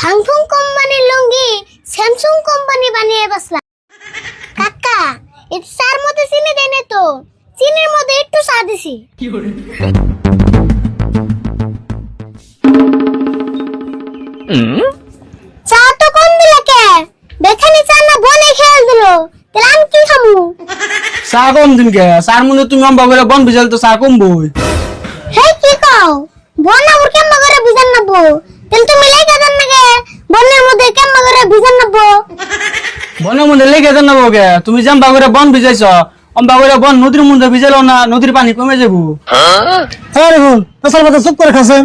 ফাংফুং কোম্পানির লুঙ্গি Samsung company বানিয়ে বসলাম। কাকা এটা চার মধ্যে চিনি দেয় না তো? চিনির মধ্যে একটু চা দিছি। চা তো কম দিলে কে? বেখানি চা না বনে খেয়াল দিল? তাহলে আমি কি খাব চা কম দিন কে? চার মধ্যে তুমি অম্বা করে বন বিজাল তো চা কমবই। হে কি কও? বন না ওর কেমন করে বিজান নাবো তাহলে তুমি লেগে যান নাকি? বনের মধ্যে কেমন করে বিজান নাবো? বনের মধ্যে লেগে দেন না কে তুমি জাম্বা করে বন ভিজাইছ অম্বা করে বন নদীর মধ্যে ভিজাইলো না নদীর পানি কমে যাব। হ্যাঁ? দেখুন পেশার কথা চুপ করে খাচ্ছেন।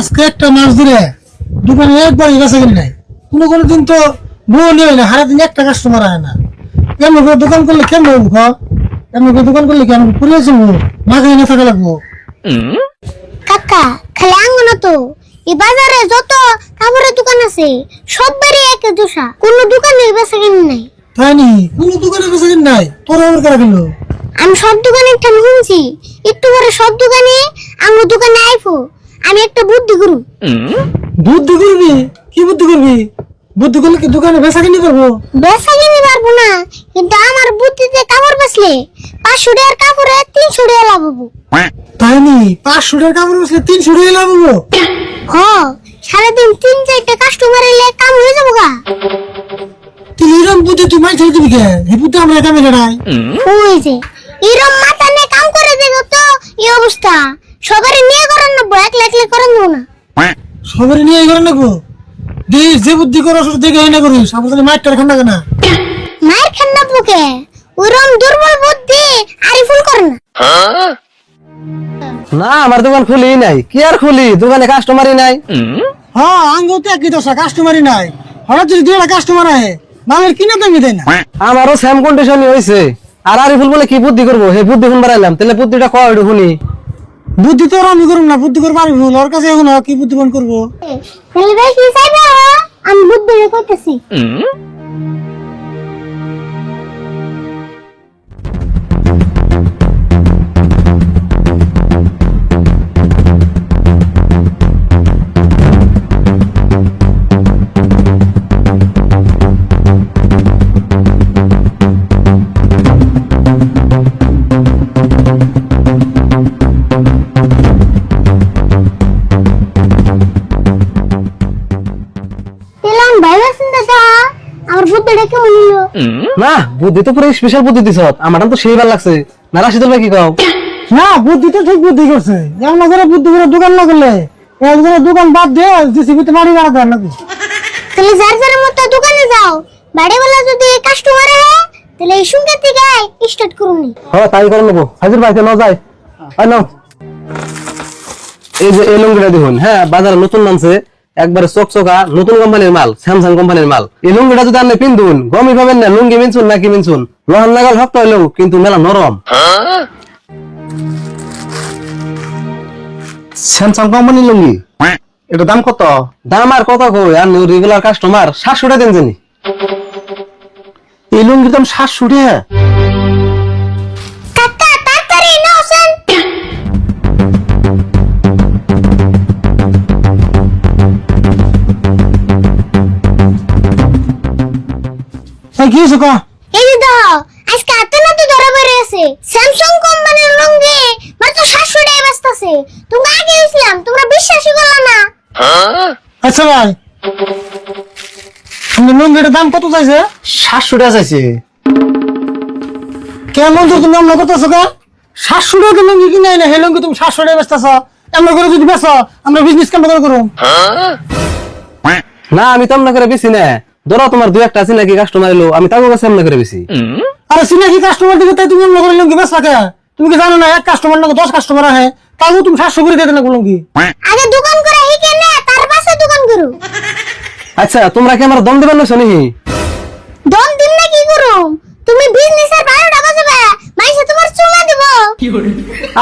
আজকে একটা মাছ ধরে দোকানে একবার গেছে কিনে নাই। কোনো কোনো দিন তো বউ নিয়ে না হারা দিন একটা কাস্টমার আয় না। এমন করে দোকান করলে কেমন হব খ এমন করে দোকান করলে কি আমাকে পুরিয়ে চলবো মাঝে এনে থাকা লাগবো। কাকা খালি আঙ্গো না তো। এই বাজারে যত কাপড়ের দোকান আছে সববারই এক দোষা। কোন দোকানে বেচা কিনে নাই। তাই নি কোনো দোকানে বেছে কিনে নাই? তোর আবার কারা কিনলো? আমি সব দোকানে ঠান শুনছি। একটু পরে সব দোকানে আমার দোকানে আইফো। আমি একটা বুদ্ধি করু। বুদ্ধি করবি? কি বুদ্ধি করবি? বুদ্ধি করলে কি দোকানে বেচা কিনে করব? বেচা কিনে পারব না কিন্তু আমার বুদ্ধিতে কাপড় বেচলে পাঁচশো টাকার কাপড়ে তিনশো টাকা লাভ হব তাই নি? পাঁচশো টাকার কাপড় বেচলে তিনশো টাকা লাভ হব হ সারাদিন তিন চারটে কাস্টমার এলে কাম হয়ে যাব গা। তুই এরকম বুদ্ধি তুই মাই ছেড়ে দিবি কে? এই বুদ্ধি আমরা একা মেলে নাই। হয়েছে এরম মাথা নিয়ে কাম করে দেখো তো এই অবস্থা। সবারই নিয়ে করার নেব একলা একলা করার নেব না। সবারই নিয়ে এই করে নেব দেশ যে বুদ্ধি করো দেখে এই না করিস। আমাদের মাইকটা ঠান্ডা কেনা মায়ের খান্না পোকে ওরম দুর্বল বুদ্ধি আরিফুল করে না। না আমার দোকান খুলি নাই। কি আর খুলি? দোকানে কাস্টমারই নাই। হ্যাঁ আঙ্গও তো একই দশা কাস্টমারই নাই। হঠাৎ যদি দুটা কাস্টমার আহে মামের কিনা দামি দেয় না। আমারও সেম কন্ডিশনই হয়েছে আর আরিফুল বলে কি বুদ্ধি করব? হে বুদ্ধি শুন বাড়াইলাম? তাহলে বুদ্ধিটা কয় শুনি। বুদ্ধি তো আমি করুম না বুদ্ধি করব আমি ভুল ওর কাছে এখন কি বুদ্ধি কোন করব আমি বুদ্ধি করতেছি না বুদ্ধি তো পুরো স্পেশাল বুদ্ধি দিছ আমার তো সেই ভালো লাগছে। না রাশিদুল ভাই কি কও? না বুদ্ধি তো ঠিক বুদ্ধি করছে। এমন করে বুদ্ধি করে দোকান না করলে একজনের দোকান বাদ দিয়ে জিসিবিতে বাড়ি বাড়াতে হয় নাকি? তাহলে যার যার মতো দোকানে যাও বাড়িওয়ালা যদি কাস্টমার আহে তাহলে এই সঙ্গে থেকে স্টার্ট করুন। হ্যাঁ তাই করে নেব। হাজির ভাই ন যায় আর নাও। এই যে এই লুঙ্গিটা দেখুন। হ্যাঁ বাজারে নতুন নামছে একবারে চকচকা নতুন কোম্পানির মাল স্যামসাং কোম্পানির মাল। এই লুঙ্গিটা যদি আপনি পিন্ধুন গমই পাবেন না, লুঙ্গি মিনছুন নাকি মিনছুন লহান লাগাল শক্ত হইলেও কিন্তু মেলা নরম। স্যামসাং কোম্পানির লুঙ্গি, এটা দাম কত? দাম আর কত কই? আর রেগুলার কাস্টমার সাতশো টাকা দেন জানি। এই লুঙ্গির দাম সাতশো টাকা। কি এই যে দাও আজকে হাতে না তো ধরা বেড়ে আছে স্যামসাং কোম্পানির মাত্র টাকা আছে। তোমরা আগে গেছিলাম তোমরা বিশ্বাসই করলা না। আচ্ছা ভাই। লুঙ্গিটার দাম কত চাইছে? টাকা চাইছে। কেমন তো তুমি আমরা করতেছো কে? সাতশো টাকা লুঙ্গি কিনে না হে লুঙ্গি তুমি সাতশো টাকা বেচতেছ এমন করে যদি বেচো আমরা বিজনেস কেমন করে করুম না আমি তো আপনার করে বেশি না। ধরো তোমার দুই একটা আছে নাকি কাস্টমার এলো আমি তাকে কাছে করে বেশি। আরে সিনাকি কাস্টমার দিকে তাই তুমি অন্য করে লুঙ্গি বেচা কে? তুমি কি জানো না এক কাস্টমার না দশ কাস্টমার আহে তাও তুমি সাতশো করে দিয়ে না লুঙ্গি? আগে দোকান করে হিকে নে তার পাশে দোকান করু। আচ্ছা তোমরা কি আমার দম দিবেন না শুনি? দম দিন না কি করুম তুমি বিজনেসের বারোটা বাজাবে মাইসে তোমার চুমা দিব।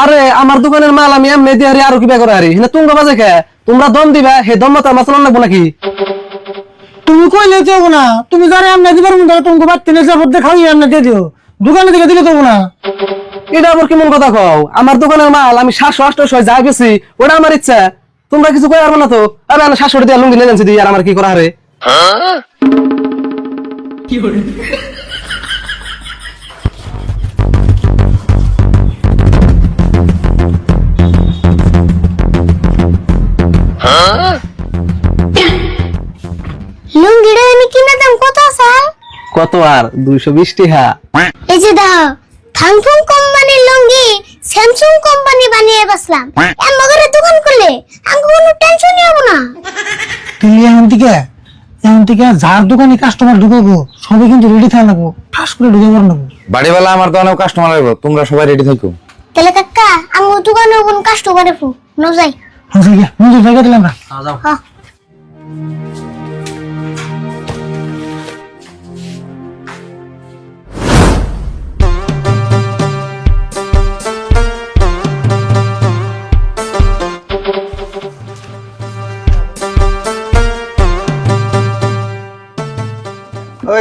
আরে আমার দোকানের মাল আমি এমনি দিয়ে আরও কিবা করে হারি না তুমি বাজে খে তোমরা দম দিবা হে দম মতো আমার চলন লাগবো নাকি? তুমি কইলে তো না। তুমি যারা আমরা দিবার মধ্যে তোমাকে বাড়তে নিয়ে যাব দেখাই আমরা দিয়ে দিও। দোকানে থেকে দিলে তো না। এটা আবার কেমন কথা কও? আমার দোকানের মাল আমি সাতশো আটশো যা গেছি ওটা আমার ইচ্ছা। তোমরা কিছু কই পারবে না তো? আরে আমি শাশুড়ি দিয়ে লুঙ্গি নিয়ে জানছি দি আর আমার কি করা রে? লুঙ্গিটা কত আর? দুইশো বিশ টিহা এই যে দাও থাংফুং কোম্পানির লুঙ্গি স্যামসুং কোম্পানি বানিয়ে বসলাম এর মগরে দোকান করলে আমি কোনো টেনশনই হব না। তুই এমন থেকে এমন থেকে যার দোকানে কাস্টমার ঢুকাবো সবাই কিন্তু রেডি থাকা লাগবো ঠাস করে ঢুকে মার নেব বাড়িওয়ালা আমার দোকানেও কাস্টমার আসব তোমরা সবাই রেডি থাকো। তাহলে কাকা আমি দোকানে কোন কাস্টমারে ফু নো যাই। হচ্ছে গিয়া নিজের জায়গা দিলাম না। যাও হ্যাঁ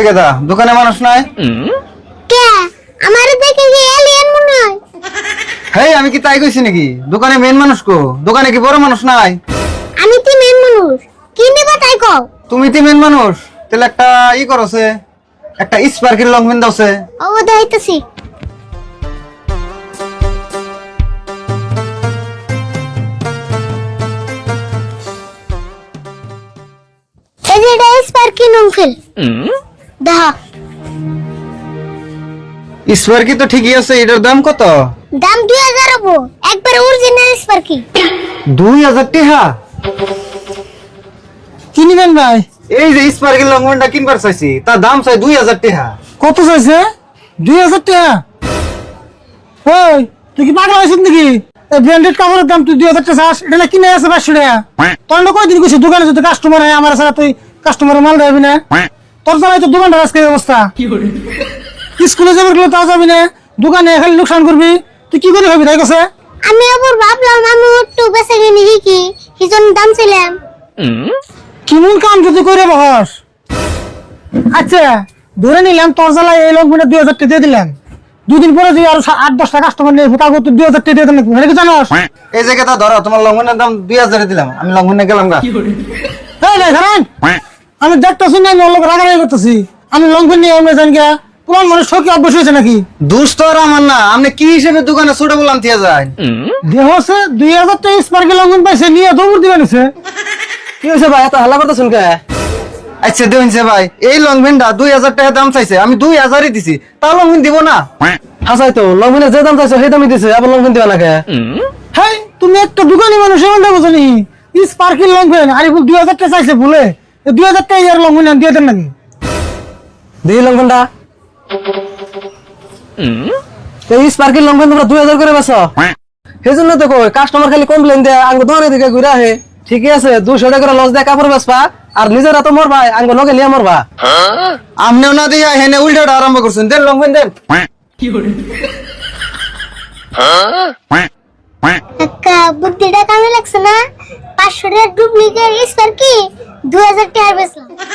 গেদা দোকানে মানুষ নাই? কে? আমার দেখে কি এলিয়েন মনে হয়? হেই আমি কি তাই কইছি নাকি? দোকানে মেন মানুষ কো? দোকানে কি বড় মানুষ নাই? আমি কি মেন মানুষ? কি নেবা তাই কও? তুমি কি মেন মানুষ? তাহলে একটা ই করছে একটা স্পার্কের লং পেন দাওছে ও দেখাইতেছি। এই যে এটা স্পার্কি নংফেল দেখা স্পার্কি তো ঠিকই আছে? এটার দাম কত? দাম দুই হাজার হব। একবার অরিজিনাল স্পার্কি দুই হাজার টিহা? কিনিবেন ভাই? এই যে স্পার্কের লং পেনটা কিনবার চাইছি। তার দাম চাই দুই হাজার টিহা। কত চাইছে? দুই হাজার টাকা ওই তুই কি পাগলা হয়েছিস নাকি? ব্র্যান্ডেড কাপড়ের দাম তুই দুই হাজার টাকা চাস? এটা কিনে আছে পাঁচশো টাকা? তোর না কয়দিন কইছি? দোকানে যদি কাস্টমার হয় আমার ছাড়া তুই কাস্টমারের মাল দেবি না? তোর জানাই তো দোকানটা আজকে অবস্থা। স্কুলে যাবার গেলে তাও যাবি না দোকানে খালি লোকসান করবি। তুই কি করে ভাবি তাই কাছে আমি আবার ভাবলাম আমি একটু বেঁচে কিনি কি? কি জন্য দাম ছিলাম। কেমন কাম যদি করে বহস? আচ্ছা ধরে নিলাম তোর জ্বালায় এই লোক দুই হাজার টাকা দিয়ে দিলাম দুদিন পরে যদি আরও আট দশটা কাস্টমার নিয়ে তারপর তুই দুই হাজার টাকা দিয়ে দিলাম এটা কি জানোস? এই যে গেদা ধরো তোমার লং পেনের দাম দুই হাজারে দিলাম। আমি লং পেনে গেলাম গা। এই নাই ধরেন আমি দেখতেছি না আমি ওর লোক রাগারাগি করতেছি। আমি লং পেন নিয়ে আমরা জানি গা পুরান মানুষ শোকে অভ্যাস হয়েছে নাকি? আর আমার না আপনি কি হিসেবে দোকানে ছোট বললাম থিয়া যায়? দেহ দুই হাজার লং পেন পাইছে নিয়ে দৌড় দিবে নিছে। কি হয়েছে ভাই এত হাল্লা করতেছেন কে? আচ্ছা ভাই এই লং পেনটা দুই হাজার টাকা দাম চাইছে আমি দুই হাজারই দিছি তাও লং পেন দিব না? হাসাই তো লংমিনের যে দাম চাইছো সেই দামই দিছে আবার লংমিন দিবা না কে? হ্যাঁ তুমি একটা দোকানি মানুষ এমনটা বোঝো নি? স্পার্কিং লং আরে দুই হাজার টাকা চাইছে ভুলে দুই হাজার টাকা ইয়ার লং পেন দিয়ে দেন নাকি? দেখি লংমিনটা এই স্পার্কের লংমিন তোমরা দুই হাজার করে বেছো সেই জন্য তো কই কাস্টমার খালি কমপ্লেন দেয় আঙ্গ দোকানে দিকে ঘুরে আহে। ঠিকই আছে দুশো টাকা করে লস দেয় কাপড় বেচবা আর নিজেরা তো মরবা আঙ্গ লগে নিয়ে মরবা। আমনেও না দিয়া হেনে উল্টাটা আরম্ভ করছেন। দেন লং পেন দেন? কাকা বুদ্ধিটা কামে লাগছে না? পাঁচশো টাকা ডুপ্লিকেট স্পার্কি দুই হাজার টাকা বেচলাম।